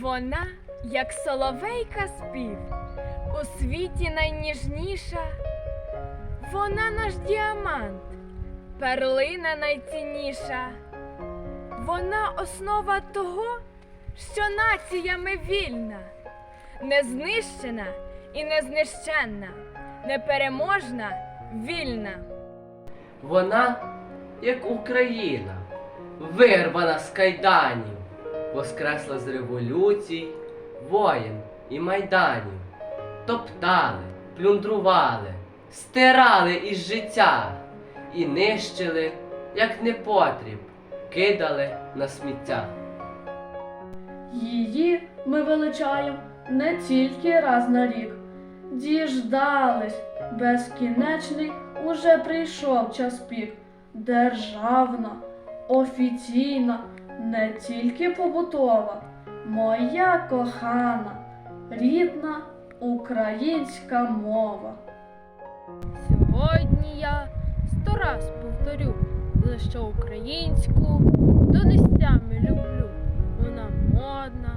Вона, як соловейка спів, у світі найніжніша. Вона наш діамант, перлина найцінніша. Вона основа того, що націями вільна, не знищена і не знищенна, непереможна, вільна. Вона, як Україна, вирвана з кайданів, воскресла з революцій, воєн і майданів, топтали, плюндрували, стирали із життя і нищили, як непотріб, кидали на сміття. Її ми величаємо не тільки раз на рік. Діждались, безкінечний уже прийшов час пік. Державна, офіційна, не тільки побутова, моя кохана, рідна українська мова. Сьогодні я сто раз повторю, за що українську донестями люблю. Вона модна,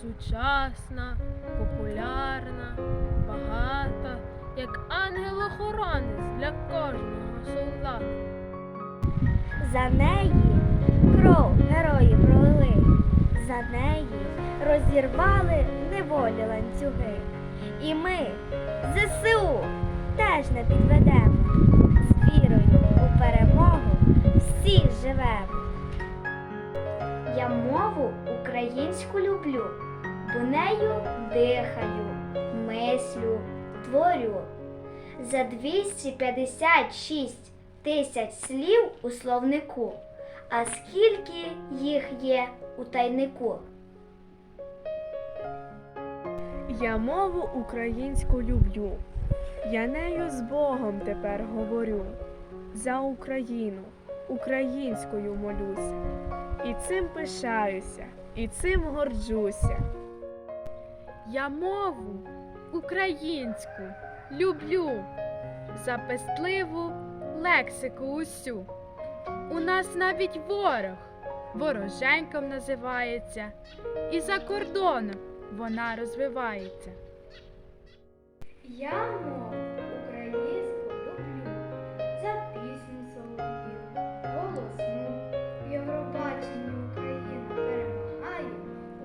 сучасна, популярна, багата, як ангел-охоронець для кожного солдата. За неї кров розірвали неволі ланцюги. І ми, ЗСУ, теж не підведемо. З вірою у перемогу всі живемо. Я мову українську люблю, бо нею дихаю, мислю, творю. За 256 тисяч слів у словнику. А скільки їх є у тайнику? Я мову українську люблю. Я нею з Богом тепер говорю. За Україну, українською молюся. І цим пишаюся, і цим горджуся. Я мову українську люблю. За пестливу лексику усю. У нас навіть ворог вороженьком називається, і за кордоном вона розвивається. Я мову українську люблю. За пісню солов'їну, голосну. В Євробаченні Україна перемагає,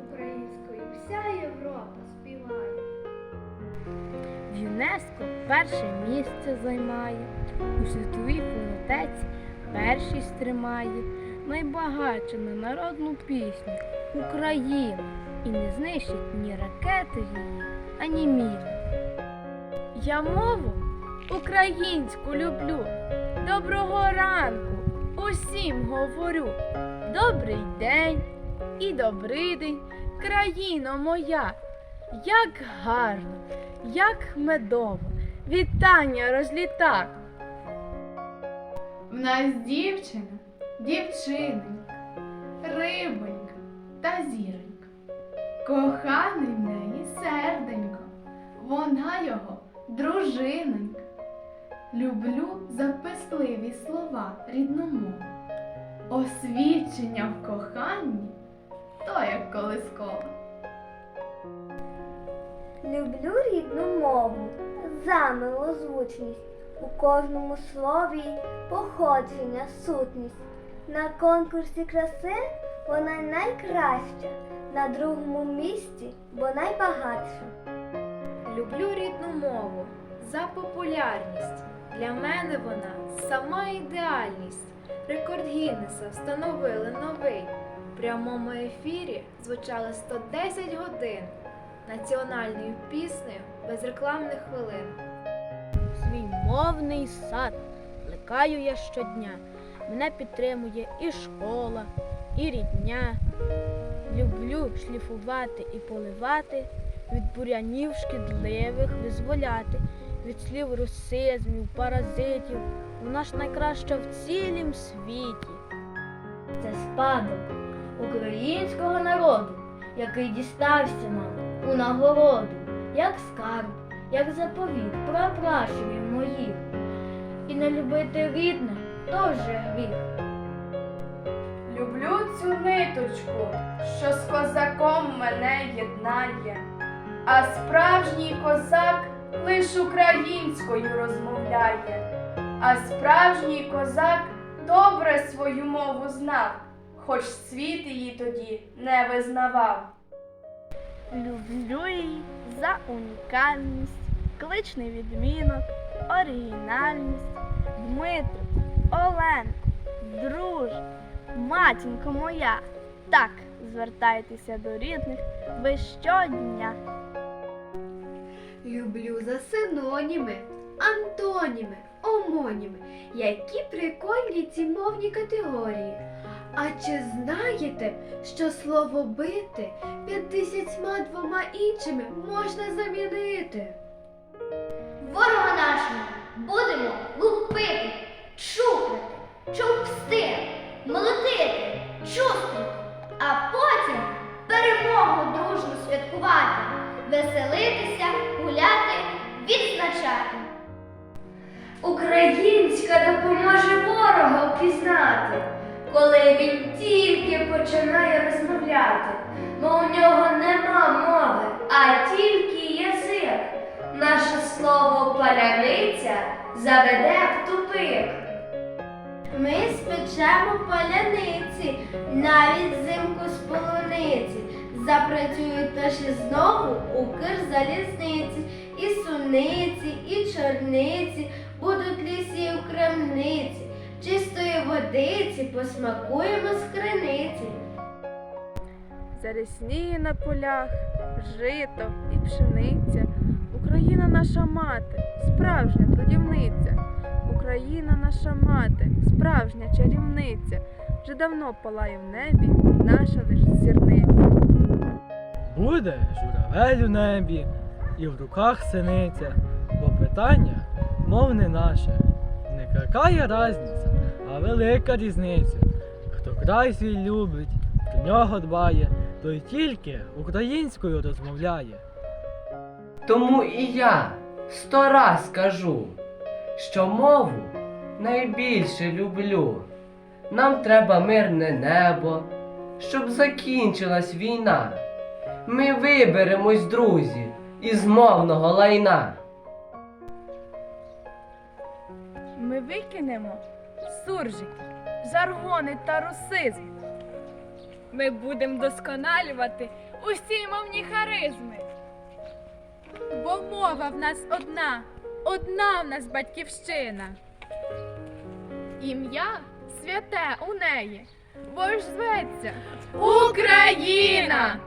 українською вся Європа співає. В ЮНЕСКО перше місце займає, у світовій фонотеці першість тримає, найбагатша на народну пісню Україна, і не знищить ні ракети її, ані міни. Я мову українську люблю. Доброго ранку усім говорю. Добрий день і добрий день, країно моя. Як гарно, як медово, вітання розліта. В нас дівчина, дівчиненька, рибонька та зіронька. Коханий в неї серденько, вона його дружинонька. Люблю записливі слова рідну мову. Освічення в коханні то як колискова. Люблю рідну мову за милозвучність. У кожному слові походження, сутність. На конкурсі краси вона найкраща, на другому місці, бо найбагатша. Люблю рідну мову за популярність. Для мене вона сама ідеальність. Рекорд Гіннеса встановили новий. В прямому ефірі звучали 110 годин національною піснею без рекламних хвилин. Свій мовний сад плекаю я щодня. Мене підтримує і школа, і рідня. Люблю шліфувати і поливати, від бурянів шкідливих визволяти, від слів русизмів, паразитів. Вона ж найкраща в цілім світі. Це спадок українського народу, який дістався нам у нагороду, як скарб, як заповіт прапращурів моїх. І не любити рідне то вже гріх. Люблю цю ниточку, що з козаком мене єднає. А справжній козак лиш українською розмовляє. А справжній козак добре свою мову знав, хоч світ її тоді не визнавав. Люблю її за унікальність, кличний відмінок, оригінальність. Дмитро, Оленко, друж, матінко моя. Так звертайтеся до рідних ви щодня. Люблю за синоніми, антоніми, омоніми. Які прикольні ці мовні категорії. А чи знаєте, що слово бити п'ятдесятьма двома іншими можна замінити? Ворога нашого будемо лупити, чухати, чупсти, молотити, чувствувати, а потім перемогу дружно святкувати, веселитися, гуляти, відзначати. Українська допоможе ворога впізнати, коли він тільки починає розмовляти, бо у нього нема мови, а тільки язик. Наше слово паляниця заведе в тупик. Ми спечемо паляниці, навіть взимку з полуниці. Запрацюють наші знову Укрзалізниці, і суниці, і чорниці, будуть лісі у крамниці, чистої водиці посмакуємо з криниці. Зарясніє на полях, жито і пшениця. Україна наша мати, справжня трудівниця. Україна наша мати, справжня чарівниця. Вже давно палає в небі наша лиш зірниця. Буде журавель у небі і в руках синиця, бо питання мов не наше. Не какая разниця, а велика різниця. Хто край свій любить, про нього дбає, той тільки українською розмовляє. Тому і я сто раз кажу, що мову найбільше люблю. Нам треба мирне небо, щоб закінчилась війна. Ми виберемось, друзі, із мовного лайна. Ми викинемо суржики, жаргони та русизм. Ми будемо досконалювати усі мовні харизми. Бо мова в нас одна, одна в нас батьківщина. Ім'я святе у неї, бо ж зветься Україна!